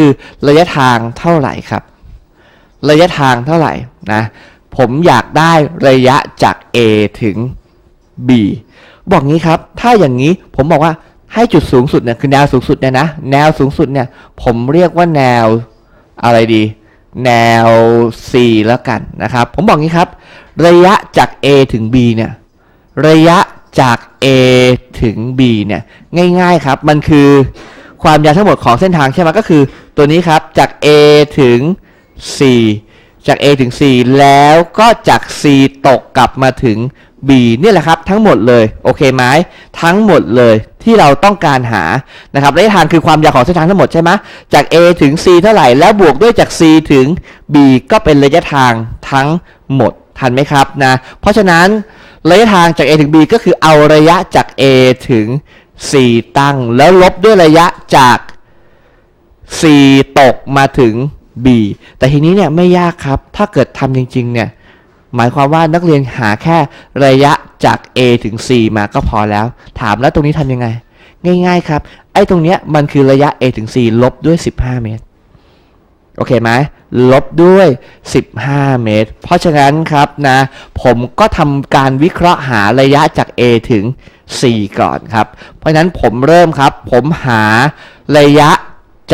คือระยะทางเท่าไหร่ครับ ระยะทางเท่าไหร่นะผมอยากได้ระยะจาก A ถึง B บอกงี้ครับ ถ้าอย่างนี้ผมบอกว่าให้จุดสูงสุดเนี่ยคือแนวสูงสุดเนี่ยนะแนวสูงสุดเนี่ยผมเรียกว่าแนวอะไรดี แนว C แล้วกันนะครับ ผมบอกงี้ครับ ระยะจาก A ถึง B เนี่ยระยะจาก A ถึง B เนี่ยง่ายๆครับ มันคือความยาวทั้งหมดของเส้นทางใช่ไหมก็คือ ตัวนี้ครับจาก A ถึง C จาก A ถึง C แล้วก็จาก C ตกกลับมาถึง B เนี่ยแหละครับทั้งหมดเลยโอเคไหมทั้งหมดเลยที่เราต้องการหานะครับระยะทางคือความยาวของเส้นทางทั้งหมดใช่ไหมจาก A ถึง C เท่าไหร่แล้วบวกด้วยจาก C ถึง B ก็เป็นระยะทางทั้งหมดทันไหมครับนะเพราะฉะนั้นระยะทางจาก A ถึง B ก็คือเอาระยะจาก A ถึง C ตั้ง แล้วลบด้วยระยะจาก C ตกมาถึง B แต่ทีนี้เนี่ยไม่ยากครับ ถ้าเกิดทำจริง ๆ เนี่ย หมายความว่านักเรียนหาแค่ระยะจาก A ถึง C มาก็พอแล้ว ถามแล้วตรงนี้ทำยังไง ง่าย ๆ ครับ ไอ้ตรงเนี้ยมันคือระยะ A ถึง C ลบด้วย 15 เมตร โอเคไหมลบด้วย 15 เมตร เพราะฉะนั้นครับนะ ผมก็ทำการวิเคราะห์หาระยะจาก A ถึง C ก่อนครับ เพราะฉะนั้นผมเริ่มครับ ผมหาระยะ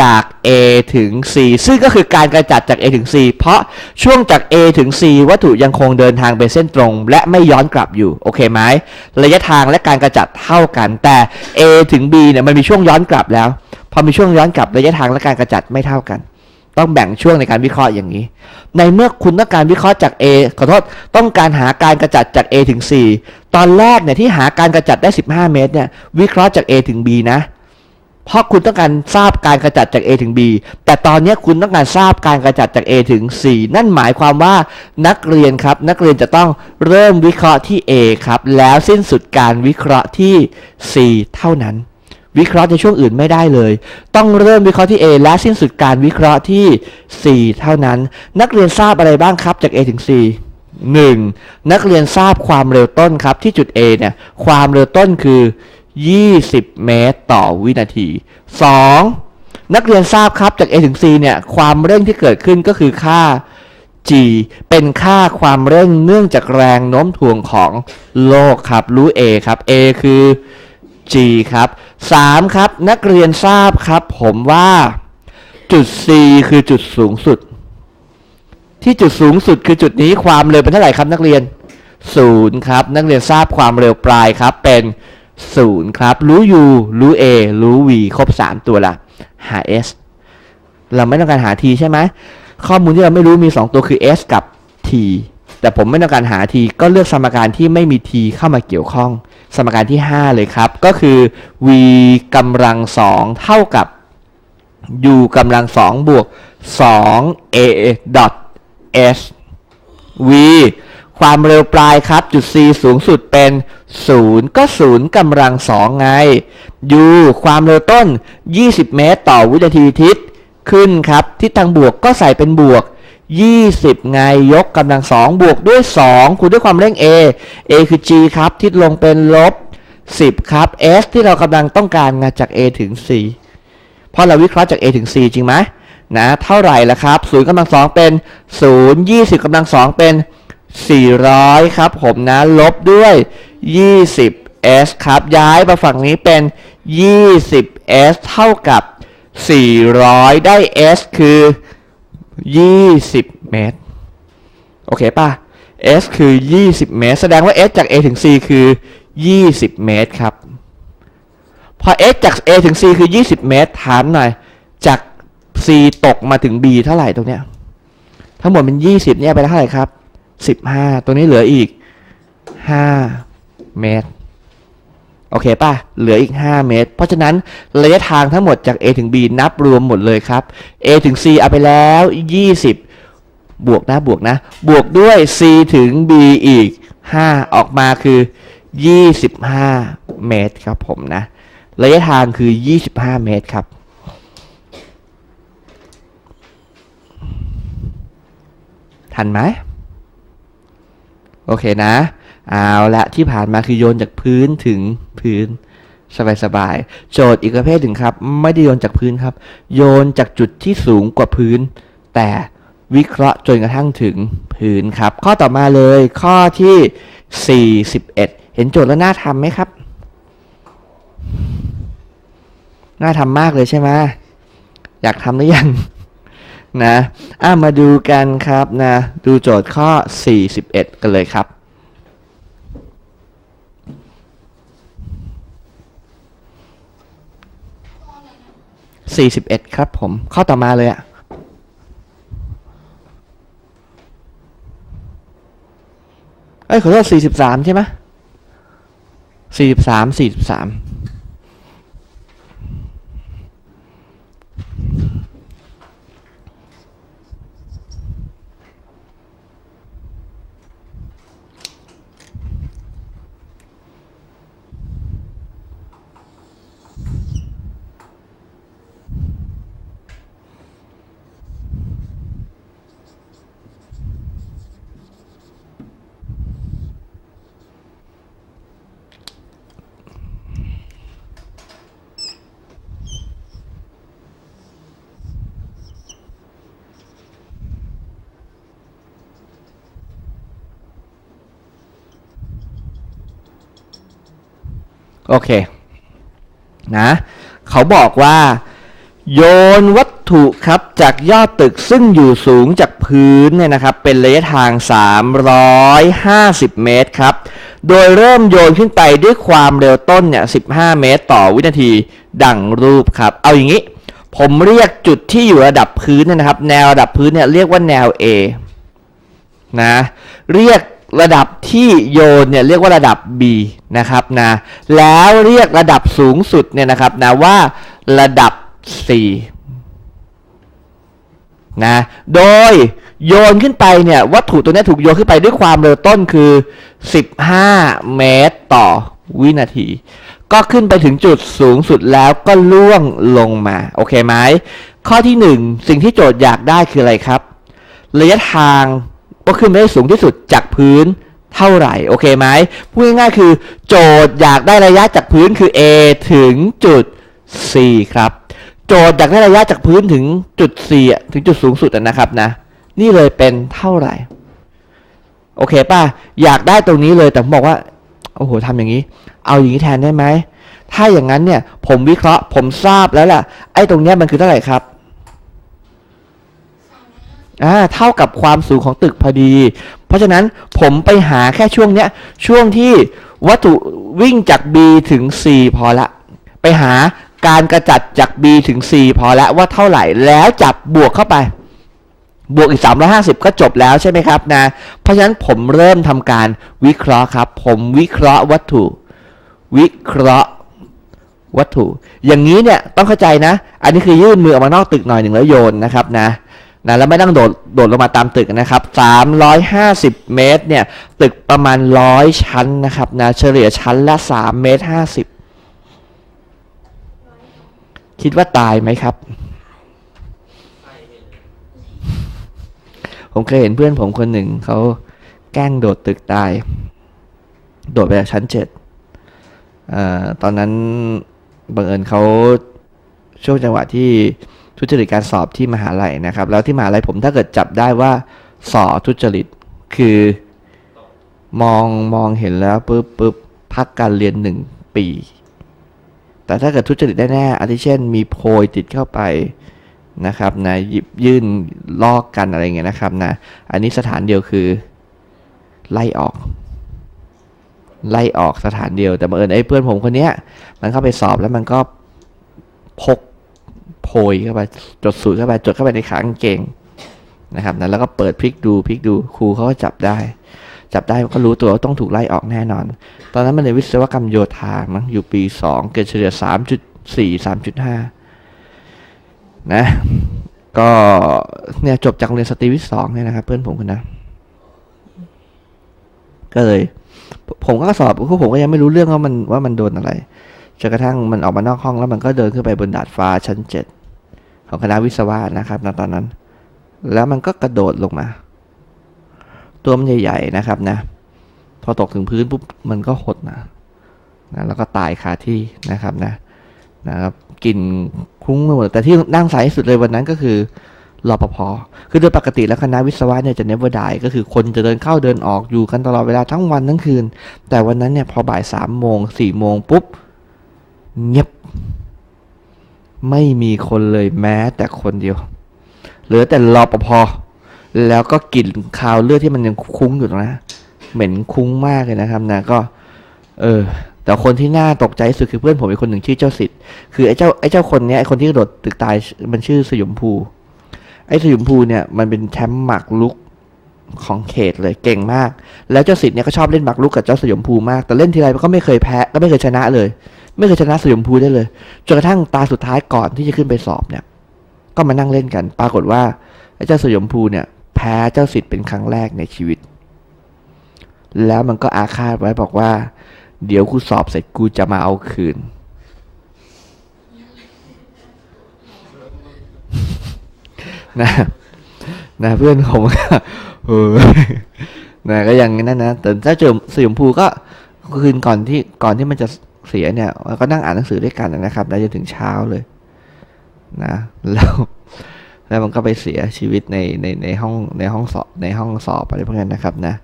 จาก A ถึง C ซึ่งก็คือการกระจัดจาก A ถึง C เพราะช่วงจาก A ถึง C วัตถุยังคงเดินทางเป็นเส้นตรง และไม่ย้อนกลับอยู่โอเคไหมระยะทางและการกระจัดเท่ากัน แต่ A ถึง B เนี่ยมันมีช่วงย้อนกลับแล้ว พอมีช่วงย้อนกลับระยะทางและการกระจัดไม่เท่ากัน ต้องแบ่งช่วงในการวิเคราะห์อย่างนี้ ในเมื่อคุณต้องการวิเคราะห์จาก A ขอโทษต้องการหาการกระจัดจาก A ถึง C ตอนแรกเนี่ยที่หาการกระจัดได้ 15 เมตรเนี่ยวิเคราะห์จาก A ถึง B นะ เพราะคุณต้องการทราบการกระจัดจาก A ถึง B แต่ตอนนี้คุณต้องการทราบการกระจัดจาก A ถึง C นั่นหมายความว่านักเรียนครับ นักเรียนจะต้องเริ่มวิเคราะห์ที่ A ครับ แล้วสิ้นสุดการวิเคราะห์ที่ C เท่านั้น วิเคราะห์ในช่วงอื่นไม่ได้เลย ต้องเริ่มวิเคราะห์ที่ A และสิ้นสุดการวิเคราะห์ที่ C เท่านั้น นักเรียนทราบอะไรบ้างครับจาก A ถึง C 1. นักเรียนทราบความเร็วต้นครับที่จุด A เนี่ย ความเร็วต้นคือ 20 เมตรต่อวินาที 2. นักเรียนทราบครับจาก A ถึง C เนี่ย ความเร่งที่เกิดขึ้นก็คือค่า g เป็นค่าความเร่งเนื่องจากแรงโน้มถ่วงของโลกครับ รู้ A ครับ A คือ g ครับ 3. ครับ นักเรียนทราบครับผมว่า จุด C คือจุดสูงสุด ที่จุดสูงสุดคือจุดนี้ความเร็วเป็นเท่าไหร่ครับนักเรียนศูนย์ครับ นักเรียนทราบความเร็วปลายครับเป็น ศูนย์ครับ รู้ u รู้ a รู้ v ครบ 3 ตัวละหา s เราไม่ต้องการหา t ใช่ไหมข้อมูลที่เราไม่รู้มี 2 ตัวคือ s กับ t แต่ผมไม่ต้องการหา t ก็เลือกสมการที่ไม่มี t เข้ามาเกี่ยวข้อง สมการที่ 5 เลยครับ ก็คือ v กำลัง 2 เท่ากับ u กำลัง 2 บวก 2 a dot s v ความเร็วปลายครับ จุด c สูงสุดเป็น 0 ก็ 0กำลัง2ไง u ความเร็วต้น 20 เมตร ต่อวินาทีทิศ ขึ้นครับ ทิศทางบวกก็ใส่เป็นบวก 20 ไง ยกกำลัง2บวกด้วย 2 คูณด้วยความเร่ง a a คือ g ครับ ทิศลงเป็นลบ 10 ครับ s ที่เรากำลังต้องการมาจาก a ถึง c เพราะเราวิเคราะห์จาก a ถึง c จริงไหมนะ เท่าไหร่ละครับ0กำลัง2เป็น 0 20กำลัง2เป็น 400 ครับผมนะ ลบด้วย 20s ครับ ย้ายมาฝั่งนี้เป็น 20s เท่ากับ 400 ได้ s คือ 20 เมตร โอเคป่ะ s คือ 20 เมตร แสดงว่า s จาก a ถึง c คือ 20 เมตรครับ พอ s จาก a ถึง c คือ 20 เมตร ถามหน่อย จาก c ตกมาถึง b เท่าไหร่ตรงเนี้ย ทั้งหมดเป็น 20 เนี่ยไปเท่าไหร่ครับ 15ตรงนี้เหลืออีก 5 เมตร โอเคป่ะ เหลืออีก 5 เมตร เพราะฉะนั้นระยะทางทั้งหมดจาก A ถึง B นับรวมหมดเลยครับ A ถึง C เอาไปแล้ว 20 บวกนะบวกนะ บวกด้วย C ถึง B อีก 5 ออกมาคือ 25 เมตรครับผมนะ ระยะทางคือ 25 เมตรครับทันไหม โอเคนะ เอาละที่ผ่านมาคือโยนจากพื้นถึงพื้นสบายๆโจทย์อีกประเภทหนึ่งครับ ไม่ได้โยนจากพื้นครับ โยนจากจุดที่สูงกว่าพื้น แต่วิเคราะห์จนกระทั่งถึงพื้นครับ ข้อต่อมาเลยข้อที่ 41 เห็นโจทย์แล้วน่าทำไหมครับ น่าทำมากเลยใช่ไหมอยากทำหรือยัง นะอะมาดูกันครับนะดูโจทย์ข้อ 41 กันเลยครับสี่สิบเอ็ดครับผม ข้อต่อมาเลยอะเอ้ยขอโทษสี่สิบสามใช่ไหมสี่สิบสามสี่สิบสาม เคนะเขาบอกว่า โยนวัตถุครับจากยอดตึกซึ่งอยู่สูงจากพื้นเนี่ยนะครับเป็นระยะทาง 350 เมตรครับ โดยเริ่มโยนขึ้นไปด้วยความเร็วต้นเนี่ย 15 เมตรต่อวินาทีดังรูปครับ เอาอย่างนี้ ผมเรียกจุดที่อยู่ระดับพื้นเนี่ยนะครับ แนวระดับพื้นเนี่ยเรียกว่าแนว A นะ เรียก ระดับที่โยนเนี่ยเรียกว่าระดับ B นะครับนะแล้วเรียกระดับสูงสุดเนี่ยนะครับนะว่าระดับ C นะโดยโยนขึ้นไปเนี่ยวัตถุตัวนี้ถูกโยนขึ้นไปด้วยความเร็วต้นคือ 15 เมตรต่อวินาที ก็ขึ้นไปถึงจุดสูงสุดแล้วก็ล่วงลงมา โอเคไหมข้อที่ 1 สิ่งที่โจทย์อยากได้คืออะไรครับ ระยะทาง ก็ขึ้นไปได้สูงที่สุดจากพื้นเท่าไหร่โอเคไหมพูดง่ายๆคือ โจทย์อยากได้ระยะจากพื้นคือ A ถึงจุด C ครับ โจทย์อยากได้ระยะจากพื้นถึงจุด C ถึงจุดสูงสุดนะครับนะ นี่เลยเป็นเท่าไหร่ โอเคป่ะ อยากได้ตรงนี้เลยแต่ผมบอกว่าโอ้โหทำอย่างนี้ เอาอย่างนี้แทนได้ไหมถ้าอย่างนั้นเนี่ยผมวิเคราะห์ผมทราบแล้วล่ะไอ้ตรงเนี้ยมันคือเท่าไหร่ครับ อ่าเท่ากับความสูงของตึกพอดี เพราะฉะนั้นผมไปหาแค่ช่วงเนี้ยช่วงที่วัตถุวิ่งจาก B ถึง C พอละ ไปหาการกระจัดจาก B ถึง C พอละว่าเท่าไหร่แล้วจับบวกเข้าไป บวกอีก 350 ก็จบแล้วใช่ไหมครับนะ เพราะฉะนั้นผมเริ่มทำการวิเคราะห์ครับ ผมวิเคราะห์วัตถุ วิเคราะห์วัตถุ อย่างนี้เนี่ยต้องเข้าใจนะ อันนี้คือยื่นมือออกมานอกตึกหน่อยหนึ่งแล้วโยนนะครับนะ นะแล้วไม่ต้องโดดโดดลงมาตามตึกนะครับ350 เมตรเนี่ยตึกประมาณ 100 ชั้นนะครับนะเฉลี่ยชั้นละ 3 เมตร 50 คิดว่าตายไหมครับ ผมเคยเห็นเพื่อนผมคนหนึ่งเขาแกล้งโดดตึกตาย โดดไปจากชั้นเจ็ดเอ่อตอนนั้นบังเอิญเขาช่วงจังหวะที่ ทุจริตการสอบที่มหาลัยนะครับ แล้วที่มหาลัยผมถ้าเกิดจับได้ว่าสอบทุจริตคือมองมองเห็นแล้วปุ๊บปุ๊บพักการเรียนหนึ่งปี แต่ถ้าเกิดทุจริตได้แน่อาทิเช่น มีโพยติดเข้าไปนะครับนะหยิบยื่นลอกกันอะไรเงี้ยนะครับนะอันนี้สถานเดียวคือ ไล่ออก ไล่ออกสถานเดียวแต่บังเอิญไอ้เพื่อนผมคนเนี้ย มันเข้าไปสอบแล้วมันก็พก โพยเข้าไปจดสูตรเข้าไปจดเข้าไปในขากางเกงนะครับนะแล้วก็เปิดพลิกดูพลิกดูครูเขาก็จับได้ จับได้ก็รู้ตัวว่าต้องถูกไล่ออกแน่นอน ตอนนั้นมันในนวิศวกรรมโยธามั้งอยู่ปีสองเกรดเฉลี่ยสามจุดสี่สามจุดห้านะ ก็เนี่ยจบจากโรงเรียนสตรีวิทย์สองเนี่ยนะครับ เพื่อนผมคนนั้นก็เลย ผมก็สอบพวกผมก็ยังไม่รู้เรื่องว่ามันว่ามันโดนอะไรจนกระทั่งมันออกมานอกห้องแล้วมันก็เดินขึ้นไปบนดาดฟ้าชั้นเจ็ด ของคณะวิศวะนะครับณตอนนั้น แล้วมันก็กระโดดลงมา ตัวมันใหญ่ ๆ นะครับนะ พอตกถึงพื้นปุ๊บมันก็หดนะนะแล้วก็ตายคาที่นะครับนะนะครับกลิ่นคุ้งไปหมดแต่ที่นั่งสายที่สุดเลยวันนั้นก็คือรอปภคือโดยปกติแล้วคณะวิศวะเนี่ยจะ never die ก็คือคนจะเดินเข้าเดินออกอยู่กันตลอดเวลาทั้งวันทั้งคืน แต่วันนั้นเนี่ยพอบ่ายสามโมงสี่โมงปุ๊บ เงียบ ไม่มีคนเลยแม้แต่คนเดียว เหลือแต่รอปภแล้วก็กลิ่นคาวเลือดที่มันยังคุ้งอยู่นั้นเหม็นคุ้งมากเลยนะครับนะก็ เออ แต่คนที่น่าตกใจสุดคือเพื่อนผมอีกคนหนึ่งชื่อเจ้าสิทธิ์คือไอ้เจ้าไอ้เจ้าคนเนี้ยไอ้คนที่กระโดดตึกตายมันชื่อสยมภูไอ้สยมภูเนี่ยมันเป็นแชมป์หมากรุกของเขตเลยเก่งมาก แล้วเจ้าสิทธิ์เนี่ยก็ชอบเล่นหมากรุกกับเจ้าสยมภูมาก แต่เล่นทีไรก็ไม่เคยแพ้ก็ไม่เคยชนะเลย ไม่เคยชนะสยมภูได้เลย จนกระทั่งตาสุดท้ายก่อนที่จะขึ้นไปสอบเนี่ย ก็มานั่งเล่นกัน ปรากฏว่าไอ้เจ้าสยมภูเนี่ย แพ้เจ้าสิทธิ์เป็นครั้งแรกในชีวิต แล้วมันก็อาฆาตไว้บอกว่า เดี๋ยวกูสอบเสร็จกูจะมาเอาคืน นะ นะเพื่อนผมเออนะก็ยังนั่นนะแต่ถ้าสยมภูก็คืนก่อนที่ก่อนที่มันจะ เสียเนี่ยก็นั่งอ่านหนังสือด้วยกันนะครับแล้วจนถึงเช้าเลยนะแล้วแล้วมันก็ไปเสียชีวิตในในในห้องในห้องสอบในห้องสอบอะไรพวกนั้นนะครับนะ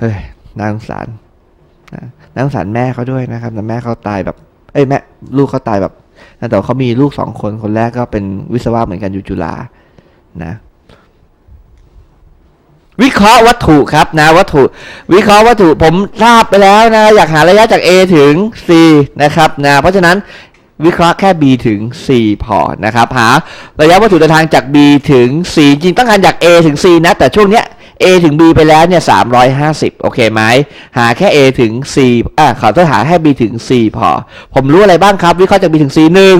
เฮ้ยน่าสงสารนะน่าสงสารแม่เขาด้วยนะครับแต่แม่เขาตายแบบ เอ้ยแม่ลูกเขาตายแบบแต่เขามีลูกสองคนคนแรกก็เป็นวิศวะเหมือนกันอยู่จุฬานะ วิเคราะห์วัตถุครับนะวัตถุ วิเคราะห์วัตถุผมทราบไปแล้วนะอยากหาระยะจาก A ถึง C นะครับนะเพราะฉะนั้นวิเคราะห์แค่ B ถึง C พอนะครับหาระยะวัตถุเดินทางจาก B ถึง C จริงต้องการจาก A ถึง C นะ แต่ช่วงเนี้ย A ถึง B ไปแล้วเนี่ย350 โอเคไหมหาแค่ A ถึง C อะขอโทษหาแค่ B ถึง C พอ ผมรู้อะไรบ้างครับ วิเคราะห์จาก B ถึง C หนึ่ง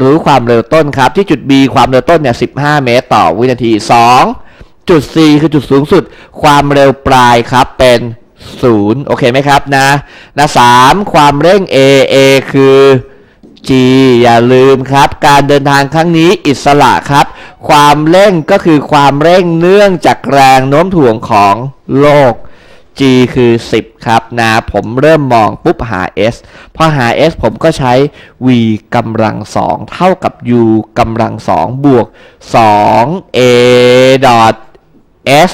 รู้ความเร็วต้นครับ ที่จุด B ความเร็วต้นเนี่ย15 เมตร ต่อวินาที 2 จุด C คือจุดสูงสุด ความเร็วปลายครับเป็น0โอเคไหมครับนะนะ3ความเร่ง A A คือ G อย่าลืมครับ การเดินทางครั้งนี้อิสระครับ ความเร่งก็คือความเร่งเนื่องจากแรงโน้มถ่วงของโลก G คือ 10 ครับนะผมเริ่มมองปุ๊บหา S พอหา S ผมก็ใช้ V กำลัง2เท่ากับ U กำลัง2บวก 2 A dot S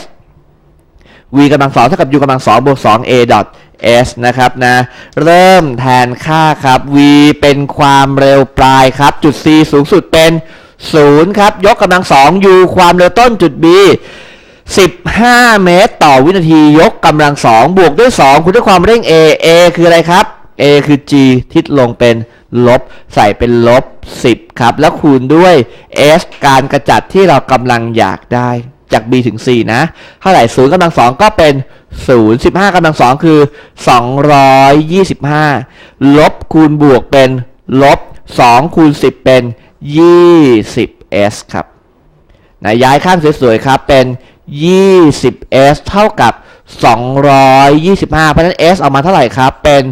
v กำลังสองเท่ากับ u กำลังสองบวกสอง a dot s นะครับนะ เริ่มแทนค่าครับ v เป็นความเร็วปลายครับ จุด c สูงสุดเป็น 0 ครับ ยกกำลังสอง u ความเร็วต้นจุด b 15 เมตร ต่อวินาทียกกำลังสองบวกด้วย 2คุณด้วยความเร่ง a a คืออะไรครับ a คือ g ทิศลงเป็นลบ ใส่เป็นลบ 10 ครับ แล้วคูณด้วย s การกระจัดที่เรากำลังอยากได้ จาก b ถึง c นะ เท่าไหร่0กำลังสองก็เป็น0 15กำลังสองคือ225ลบคูณบวกเป็นลบ2คูณ10เป็น 20s ครับนะย้ายข้างสวยๆครับเป็น 20s เท่ากับ225เพราะฉะนั้น s ออกมาเท่าไหร่ครับเป็น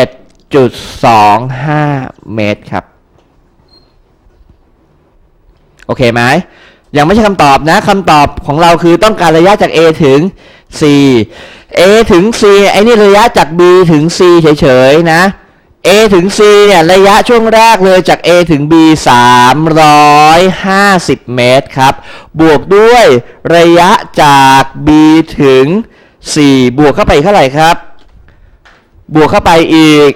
11.25เมตรครับ โอเคไหม ยังไม่ใช่คำตอบนะคำตอบของเราคือต้องการระยะจาก A ถึง C A ถึง C ไอ้นี่ระยะจาก B ถึง C เฉยๆนะ A ถึง C เนี่ยระยะช่วงแรกเลยจาก A ถึง B 350 เมตรครับ บวกด้วยระยะจาก B ถึง C บวกเข้าไปเท่าไหร่ครับ บวกเข้าไปอีก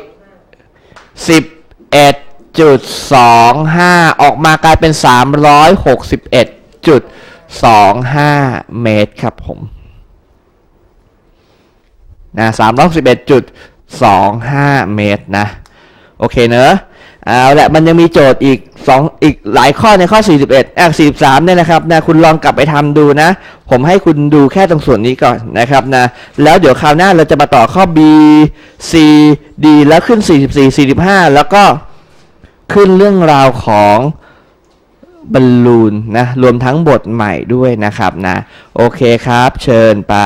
11.25 ออกมากลายเป็น 361.25 เมตรครับผมนะ361.25 เมตรนะ โอเคเนอะเอาละมันยังมีโจทย์อีก 2 อีกหลายข้อในข้อ 41อะ43 เนี่ยนะครับนะคุณลองกลับไปทำดูนะ ผมให้คุณดูแค่ตรงส่วนนี้ก่อนนะครับนะแล้วเดี๋ยวคราวหน้าเราจะมาต่อข้อ B C D แล้วขึ้น 44 45 แล้วก็ขึ้นเรื่องราวของ บอลลูนนะรวมทั้งบทใหม่ด้วยนะครับนะ โอเคครับ เชิญไป